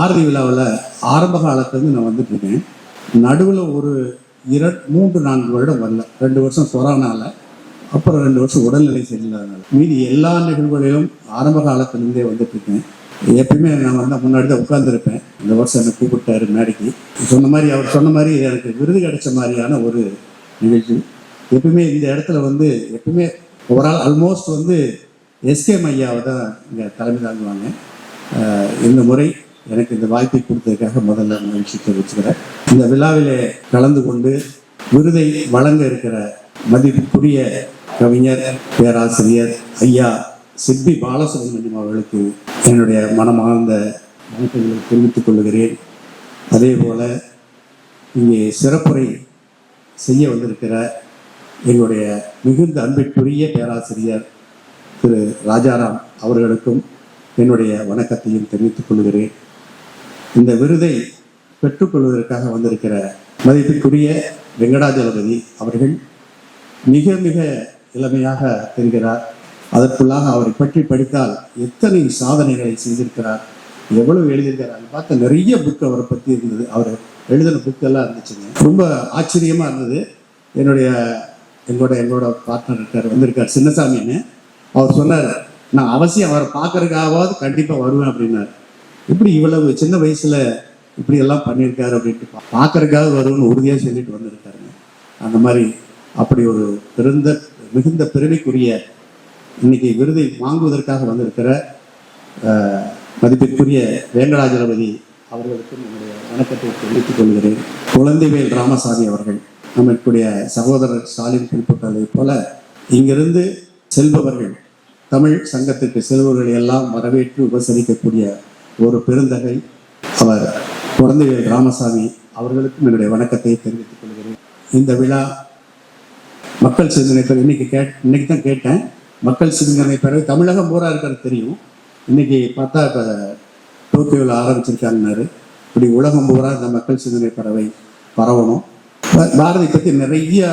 பாரதி விழாவில் ஆரம்ப காலத்துலேருந்து நான் வந்துட்டு இருக்கேன் நடுவில் ஒரு இர மூன்று நான்கு வருடம் வரல. ரெண்டு வருஷம் கொரோனால அப்புறம் ரெண்டு வருஷம் உடல்நிலை சரியில்லாதனால. மீதி எல்லா நிகழ்வுகளையும் ஆரம்ப காலத்துலேருந்தே வந்துட்டு இருக்கேன் எப்பயுமே நான் வந்து முன்னாடி தான் உட்கார்ந்துருப்பேன். இந்த வருஷம் என்னை கூப்பிட்டாரு மேடைக்கு. சொன்ன மாதிரி அவர் சொன்ன மாதிரி எனக்கு விருது கிடைச்ச மாதிரியான ஒரு நிகழ்ச்சி. எப்பயுமே இந்த இடத்துல வந்து எப்பயுமே ஒரு ஆள் ஆல்மோஸ்ட் வந்து எஸ்கே மையாவை தான் இங்கே தலைமை தாங்குவாங்க. இந்த முறை எனக்கு இந்த வாய்ப்பை கொடுத்ததுக்காக முதல்ல மகிழ்ச்சி தெரிவிச்சுக்கிறேன். இந்த விழாவிலே கலந்து கொண்டு விருதை வழங்க இருக்கிற மதிப்புக்குரிய கவிஞர் பேராசிரியர் ஐயா சிப்பி பாலசுப்ரமணியம் அவர்களுக்கு என்னுடைய மனமார்ந்த வணக்கங்களை தெரிவித்துக் கொள்கிறேன். அதே போல இங்கே சிறப்புரை செய்ய வந்திருக்கிற எங்களுடைய மிகுந்த அன்பிற்குரிய பேராசிரியர் திரு ராஜாராம் அவர்களுக்கும் என்னுடைய வணக்கத்தையும் தெரிவித்துக் கொள்கிறேன். இந்த விருதை பெற்றுக்கொள்வதற்காக வந்திருக்கிற மதிப்பிற்குரிய வெங்கடாஜலபதி அவர்கள் மிக மிக இளமையாக தெரிகிறார். அதற்குள்ளாக அவரை பற்றி படித்தால் எத்தனை சாதனைகளை செய்திருக்கிறார் எவ்வளவு எழுதியிருக்கிறார் பார்த்த நிறைய புக் அவரை பற்றி இருந்தது. அவர் எழுதின புக் எல்லாம் இருந்துச்சுங்க. ரொம்ப ஆச்சரியமா இருந்தது. என்னுடைய எங்களோட எங்களோட பார்ட்னர் இருக்கார் வந்திருக்கார் சின்னசாமின்னு. அவர் சொன்னார் நான் அவசியம் அவரை பார்க்கறதுக்காகவாவது கண்டிப்பாக வருவேன் அப்படின்னாரு. இப்படி இவ்வளவு சின்ன வயசுல இப்படி எல்லாம் பண்ணியிருக்காரு அப்படின்ட்டு பா- பார்க்கறதுக்காக உறுதியாக சொல்லிட்டு வந்திருக்காருங்க. அந்த மாதிரி அப்படி ஒரு பிறந்த மிகுந்த பெருமைக்குரிய இன்னைக்கு விருதை வாங்குவதற்காக வந்திருக்கிற மதிப்பிற்குரிய வேங்கடாஜலபதி அவர்களுக்கு என்னுடைய வணக்கத்தை தெரிவித்துக் கொள்கிறேன். குழந்தைவேல் ராமசாமி அவர்கள் நம்மளுடைய சகோதரர் ஸ்டாலின் குறிப்பிட்டதை போல இங்கிருந்து செல்பவர்கள் தமிழ் சங்கத்திற்கு செல்பவர்களை எல்லாம் வரவேற்று உபசரிக்கக்கூடிய ஒரு பெருந்தகை அவர் குழந்தைகள் ராமசாமி அவர்களுக்கும் என்னுடைய வணக்கத்தை தெரிவித்துக் கொள்கிறேன். இந்த விழா மக்கள் சிந்தனை பெற இன்னைக்கு கேட் இன்னைக்கு தான் கேட்டேன். மக்கள் சிந்தனை பெற தமிழகம் பூரா இருக்கிறது தெரியும். இன்னைக்கு பார்த்தா இப்போ டோக்கியோவில் ஆரம்பிச்சிருக்காங்கன்னாரு இப்படி உலகம் பூரா இந்த மக்கள் சிந்தனை பறவை பரவணும். பாரதி பற்றி நிறைய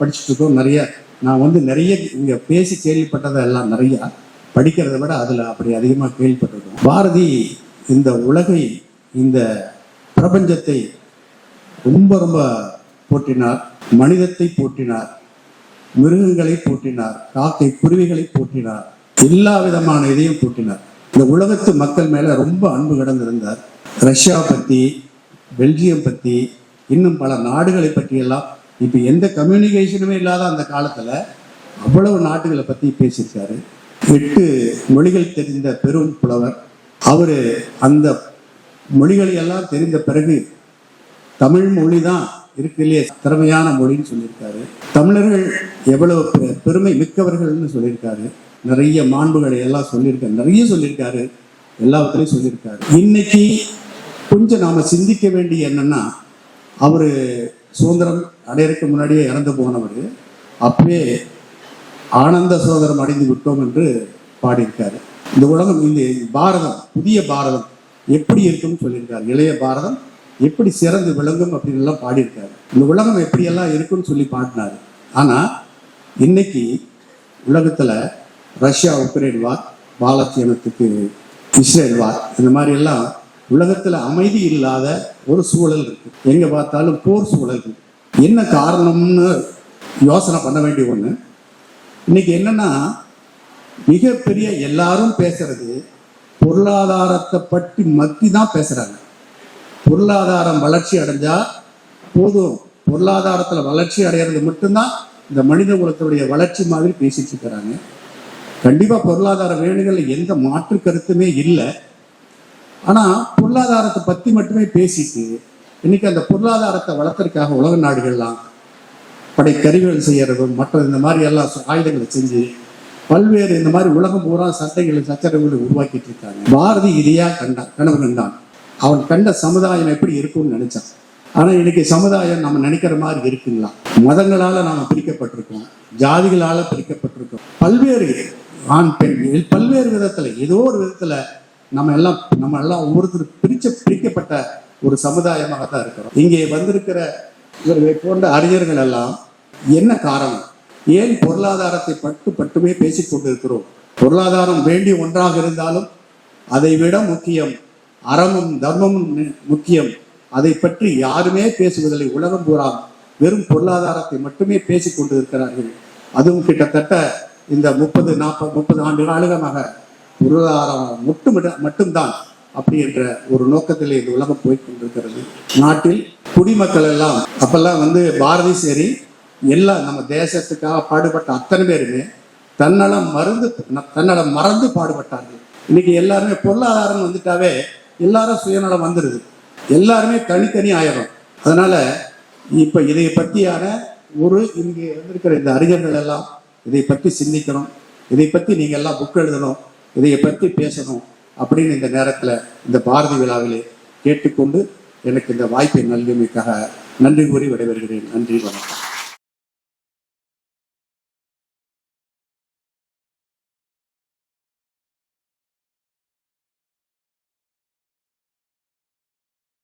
படிச்சுட்டு இருக்கோம். நிறைய நான் வந்து நிறைய இங்கே பேசி கேள்விப்பட்டதை எல்லாம் நிறையா. படிக்கிறதை விட அதில் அப்படி அதிகமாக கேள்விப்பட்டிருக்கோம். பாரதி இந்த உலகை இந்த பிரபஞ்சத்தை ரொம்ப ரொம்ப போற்றினார். மனிதத்தை போற்றினார். மிருகங்களை போற்றினார். காக்கை குருவிகளை போற்றினார். எல்லா விதமான இதையும் போற்றினார். இந்த உலகத்து மக்கள் மேல ரொம்ப அன்பு கடந்திருந்தார். ரஷ்யா பத்தி பெல்ஜியம் பத்தி இன்னும் பல நாடுகளை பற்றியெல்லாம் இப்போ இப்ப எந்த கம்யூனிகேஷனுமே இல்லாத அந்த காலத்துல அவ்வளவு நாட்டுகளை பத்தி பேசியிருக்காரு. எட்டு மொழிகள் தெரிந்த பெரும் புலவர். அவர் அந்த மொழிகளை எல்லாம் தெரிந்த பிறகு தமிழ் மொழி தான் இருக்கிறதுலே திறமையான மொழின்னு சொல்லியிருக்காரு. தமிழர்கள் எவ்வளவு பெருமை மிக்கவர்கள்னு சொல்லியிருக்காரு. நிறைய மாண்புகளை எல்லாம் சொல்லியிருக்காரு. நிறைய சொல்லியிருக்காரு. எல்லாவற்றையும் சொல்லியிருக்காரு. இன்னைக்கு கொஞ்சம் நாம் சிந்திக்க வேண்டிய என்னன்னா அவர் சுதந்திரம் அடையறதுக்கு முன்னாடியே இறந்து போனவர். அப்பவே ஆனந்த சோதரம் அடைந்து விட்டோம் என்று பாடியிருக்காரு. இந்த உலகம் இந்த பாரதம் புதிய பாரதம் எப்படி இருக்கும்னு சொல்லியிருக்காரு. இளைய பாரதம் எப்படி சிறந்து விளங்கும் அப்படின்னு எல்லாம் பாடியிருக்காரு. இந்த உலகம் எப்படியெல்லாம் இருக்கும்னு சொல்லி பாடினாரு. ஆனா இன்னைக்கு உலகத்துல ரஷ்யா உக்ரைன் வார் பாலஸ்தீனத்துக்கு இஸ்ரேல் வார் இந்த மாதிரி எல்லாம் உலகத்துல அமைதி இல்லாத ஒரு சூழல் இருக்கு. எங்க பார்த்தாலும் போர் சூழல் இருக்கு. என்ன காரணம்னு யோசனை பண்ண வேண்டிய ஒண்ணு இன்னைக்கு என்னன்னா மிகப்பெரிய எல்லாரும் பேசுறது பொருளாதாரத்தை பற்றி மத்தி தான் பேசுறாங்க. பொருளாதாரம் வளர்ச்சி அடைஞ்சா போதும். பொருளாதாரத்தில் வளர்ச்சி அடையிறது மட்டும்தான் இந்த மனித குலத்துடைய வளர்ச்சி மாதிரி பேசிட்டு இருக்கிறாங்க. கண்டிப்பாக பொருளாதார வேணுகள் எந்த மாற்று கருத்துமே இல்லை. ஆனால் பொருளாதாரத்தை பற்றி மட்டுமே பேசிட்டு இன்னைக்கு அந்த பொருளாதாரத்தை வளர்த்துறதுக்காக உலக நாடுகள்லாம் படை கருவிகள் செய்யறதும் மற்ற இந்த மாதிரி எல்லா ஆயுதங்களை செஞ்சு பல்வேறு இந்த மாதிரி உலகம் பூரா சட்டைகளை சச்சரவுகளை உருவாக்கிட்டு இருக்காங்க. பாரதி இதையா கண்டான் கனவு கண்டான். அவன் கண்ட சமுதாயம் எப்படி இருக்கும்னு நினைச்சான். ஆனா இன்னைக்கு சமுதாயம் நம்ம நினைக்கிற மாதிரி இருக்குங்களா? மதங்களால நாம பிரிக்கப்பட்டிருக்கோம். ஜாதிகளால பிரிக்கப்பட்டிருக்கோம். பல்வேறு ஆண் பெண் பல்வேறு விதத்துல ஏதோ ஒரு விதத்துல நம்ம எல்லாம் நம்ம எல்லாம் ஒவ்வொருத்தர் பிரிச்ச பிரிக்கப்பட்ட ஒரு சமுதாயமாக தான் இருக்கிறோம். இங்கே வந்திருக்கிற இவர்களை போன்ற அறிஞர்கள் எல்லாம் என்ன காரணம்? ஏன் பொருளாதாரத்தை பட்டு பட்டுமே பேசிக் கொண்டிருக்கிறோம்? பொருளாதாரம் வேண்டிய ஒன்றாக இருந்தாலும் அதை விட முக்கியம் அறமும் தர்மமும் முக்கியம். அதை பற்றி யாருமே பேசுவதில்லை. உலகம் பூரா வெறும் பொருளாதாரத்தை மட்டுமே பேசிக் கொண்டிருக்கிறார்கள். அதுவும் கிட்டத்தட்ட இந்த முப்பது நாற்பது முப்பது ஆண்டு காலமாக பொருளாதாரம் மட்டும் மட்டும்தான். அப்படி என்ற ஒரு நோக்கத்தில் இந்த உலகம் போய் கொண்டிருக்கிறது. நாட்டில் குடிமக்கள் எல்லாம் அப்பெல்லாம் வந்து பாரதி சரி எல்லா நம்ம தேசத்துக்காக பாடுபட்ட அத்தனை பேருமே தன்னலம் மறந்து தன்னலம் மறந்து பாடுபட்டார்கள். இன்னைக்கு எல்லாருமே பொருளாதாரம் வந்துட்டாவே எல்லாரும் சுயநலம் வந்துடுது எல்லாருமே தனித்தனி ஆயிரும். அதனால இப்ப இதை பற்றியான ஒரு இங்கே வந்திருக்கிற இந்த அறிஞர்கள் எல்லாம் இதை பற்றி சிந்திக்கணும். இதை பற்றி நீங்க எல்லாம் புக் எழுதணும். இதை பற்றி பேசணும். அப்படின்னு இந்த நேரத்தில் இந்த பாரதி விழாவிலே கேட்டுக்கொண்டு எனக்கு இந்த வாய்ப்பை நல்கியமைக்காக நன்றி கூறி விடைபெறுகிறேன். நன்றி வணக்கம்.